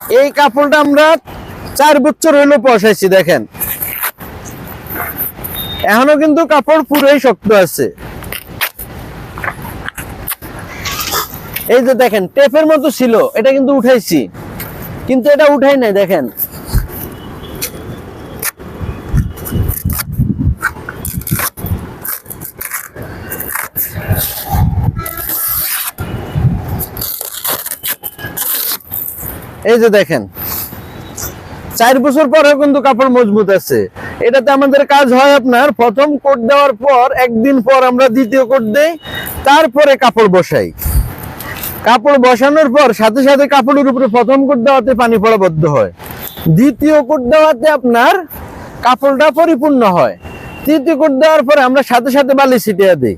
এই কাপড়টা আমরা চার বছর হইল পশাইছি দেখেন। এখনও কিন্তু কাপড় পুরোই শক্ত আছে। এই যে দেখেন, টেপের মতো ছিল, এটা কিন্তু উঠাইছি। কিন্তু এটা উঠাই নাই, দেখেন। এই যে দেখেন, চার বছর পরেও কিন্তু কাপড় মজবুত আছে। এটাতে আমাদের কাজ হয় আপনার, প্রথম কোট দেওয়ার পর, একদিন পর আমরা দ্বিতীয় কোট দেই, তারপরে কাপড় বসাই। কাপড় বসানোর পর, সাথে সাথে কাপড়ের উপরে প্রথম কোট দেওয়াতে পানি পড়া বদ্ধ হয়। দ্বিতীয় কোট দেওয়াতে আপনার কাপড়টা পরিপূর্ণ হয়। তৃতীয় কোট দেওয়ার পরে আমরা সাথে সাথে বালি ছিটিয়ে দিই।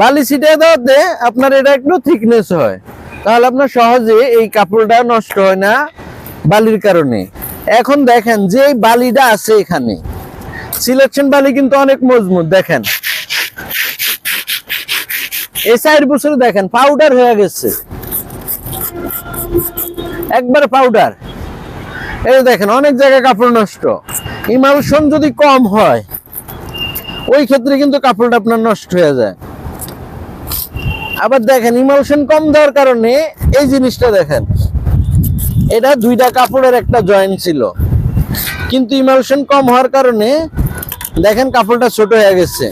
বালি ছিটিয়ে দেওয়াতে আপনার এটা একটু থিকনেস হয়। তাহলে আপনার সহজে এই কাপড়টা নষ্ট হয় না বালির কারণে। এখন দেখেন যে বালিটা আছে এখানে। সিলেকশন বালি কিন্তু অনেক মজবুত, দেখেন। এই চার বছরে দেখেন পাউডার হয়ে গেছে। একবার পাউডার এই দেখেন, অনেক জায়গায় কাপড় নষ্ট। ইমালশন যদি কম হয়, ওই ক্ষেত্রে কিন্তু কাপড়টা আপনার নষ্ট হয়ে যায়। আবার দেখেন, ইমালশন কম দেওয়ার কারণে এই জিনিসটা দেখেন, এটা দুইটা কাপড়ের একটা জয়েন্ট ছিল। কিন্তু ইমালশন কম হওয়ার কারণে দেখেন কাপড়টা ছোট হয়ে গেছে।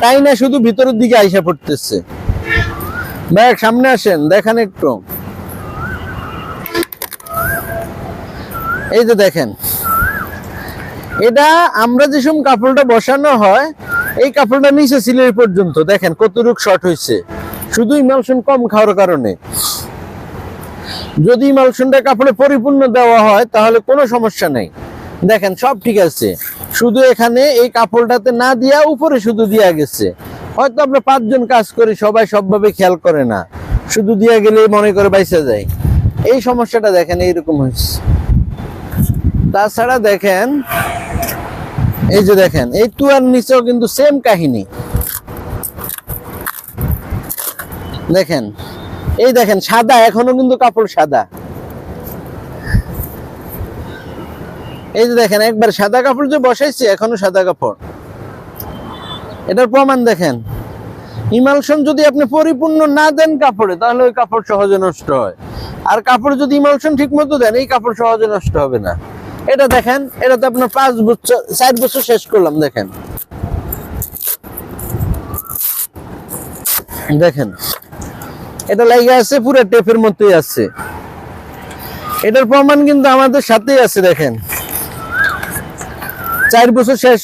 তাই না, শুধু ভিতরের দিকে আইসা পড়তেছে। ভাই, সামনে আসেন, দেখেন একটু। এই যে দেখেন, এটা আমরা যে সময় কাপড়টা বসানো হয়, এই কাপড়টা নিচে সিলের পর্যন্ত, দেখেন কতটুক শর্ট হয়েছে শুধু ইমালশন কম খাওয়ার কারণে। যদি ইমালশনটা কাপড়ে পরিপূর্ণ দেওয়া হয়, তাহলে কোনো সমস্যা নেই। দেখেন, সব ঠিক আছে। শুধু এখানে এই কাপড়টাতে না দিয়া উপরে শুধু দিয়া গেছে। হয়তো আমরা পাঁচজন কাজ করি, সবাই সবভাবে খেয়াল করে না। শুধু দিয়া গেলে মনে করে বাইসা যায়। এই সমস্যাটা দেখেন, এইরকম হয়েছে। তাছাড়া দেখেন, এই যে দেখেন, এই তুয়ার নিচেও কিন্তু সেম কাহিনী। দেখেন, এই দেখেন, সাদা, এখনও কিন্তু কাপড় সাদা। এই যে দেখেন, একবার সাদা কাপড় যে বসাইছি, এখনও সাদা কাপড়। এটার প্রমাণ দেখেন ইমালশন যদি আপনি পরিপূর্ণ না দেন কাপড়ে, তাহলে ওই কাপড় সহজে নষ্ট হয়। আর কাপড় যদি ইমালশন ঠিক মতো দেন, এই কাপড় সহজে নষ্ট হবে না। এটা দেখেন, এটা তো আপনার পাঁচ বছর, চার বছর শেষ করলাম, দেখেন। দেখেন এটা লাগে আছে, পুরো টেপের মতোই আছে। এটার প্রমাণ কিন্তু আমাদের সাথেই আছে, দেখেন। চার বছর শেষ,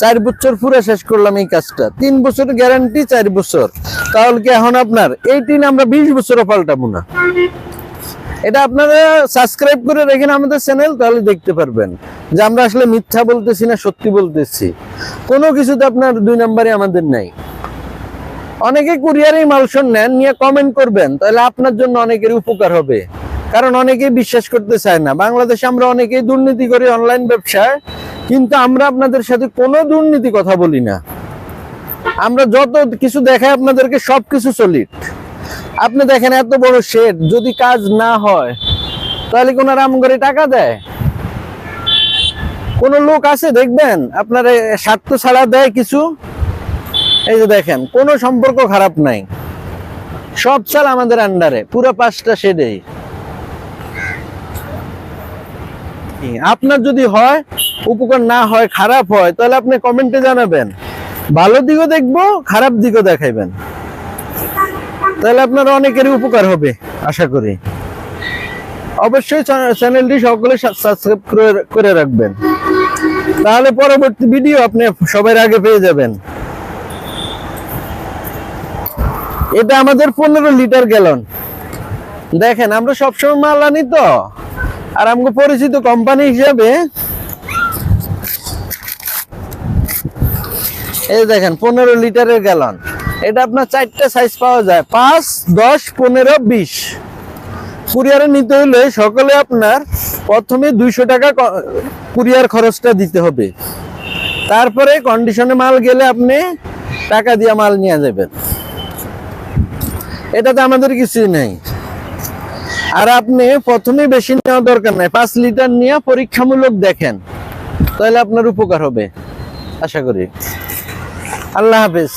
চার বছর পুরো শেষ করলাম এই কাজটা। তিন বছর গ্যারান্টি চার বছর। তাহলে কি এখন আপনার এই টিন আমরা বিশ বছরও পাল্টাবো না? এটা আপনারা সাবস্ক্রাইব করে রেখেন আমাদের চ্যানেল তাহলে দেখতে পারবেন। যে আমরা আসলে মিথ্যা বলতেছি না, সত্যি বলতেছি। কোনো কিছুতে আপনার দুই নম্বরে আমাদের নাই। অনেকে কুরিয়ারে মালসন নেন, নিয়ে কমেন্ট করবেন, তাহলে আপনার জন্য অনেকের উপকার হবে। কারণ অনেকেই বিশ্বাস করতে চায় না। বাংলাদেশে আমরা অনেকেই দুর্নীতি করি অনলাইন ব্যবসায় কিন্তু আমরা আপনাদের সাথে কোনো দুর্নীতি কথা বলি না। আমরা যত কিছু দেখাই, আপনাদেরকে সবকিছু সলিড আপনি দেখেন, এত বড় শেড যদি কাজ না হয়, তাহলে কোন রাম করে টাকা দেয়? কোন লোক আছে, দেখবেন? আপনার স্বার্থ ছাড়া দেয় কিছু? এই যে দেখেন, কোনো সম্পর্ক খারাপ নাই। সব চাল আমাদের আন্ডারে পুরো পাঁচটা শেডেই আপনার যদি হয়, উপকার না হয়, খারাপ হয়, তাহলে আপনি কমেন্টে জানাবেন। ভালো দিকও দেখব, খারাপ দিকও দেখাইবেন। তাহলে আপনার অনেকেরই উপকার হবে, আশা করি। অবশ্যই চ্যানেলটি সকলে সাবস্ক্রাইব করে রাখবেন। তাহলে পরবর্তী ভিডিও আপনি সবার আগে পেয়ে যাবেন। এটা আমাদের পনেরো লিটার গ্যালন দেখেন, আমরা সবসময় মাল আনি তো। আর আমাকে পরিচিত কোম্পানি হিসাবে এই দেখেন, পনেরো লিটারের গ্যালন এটা আপনার চারটা সাইজ পাওয়া যায়, পাঁচ, দশ, পনেরো, বিশ। কুরিয়ারে নিতে হলে সকলে আপনার প্রথমে দুইশো টাকা কুরিয়ার খরচটা দিতে হবে। তারপরে কন্ডিশনে মাল গেলে আপনি টাকা দিয়ে মাল নিয়ে যাবেন। এটাতে আমাদের কিছুই নেই। আর আপনি প্রথমে বেশি নেওয়া দরকার নাই। পাঁচ লিটার নিয়ে পরীক্ষামূলক দেখেন, তাহলে আপনার উপকার হবে। আশা করি। আল্লাহ হাফেজ।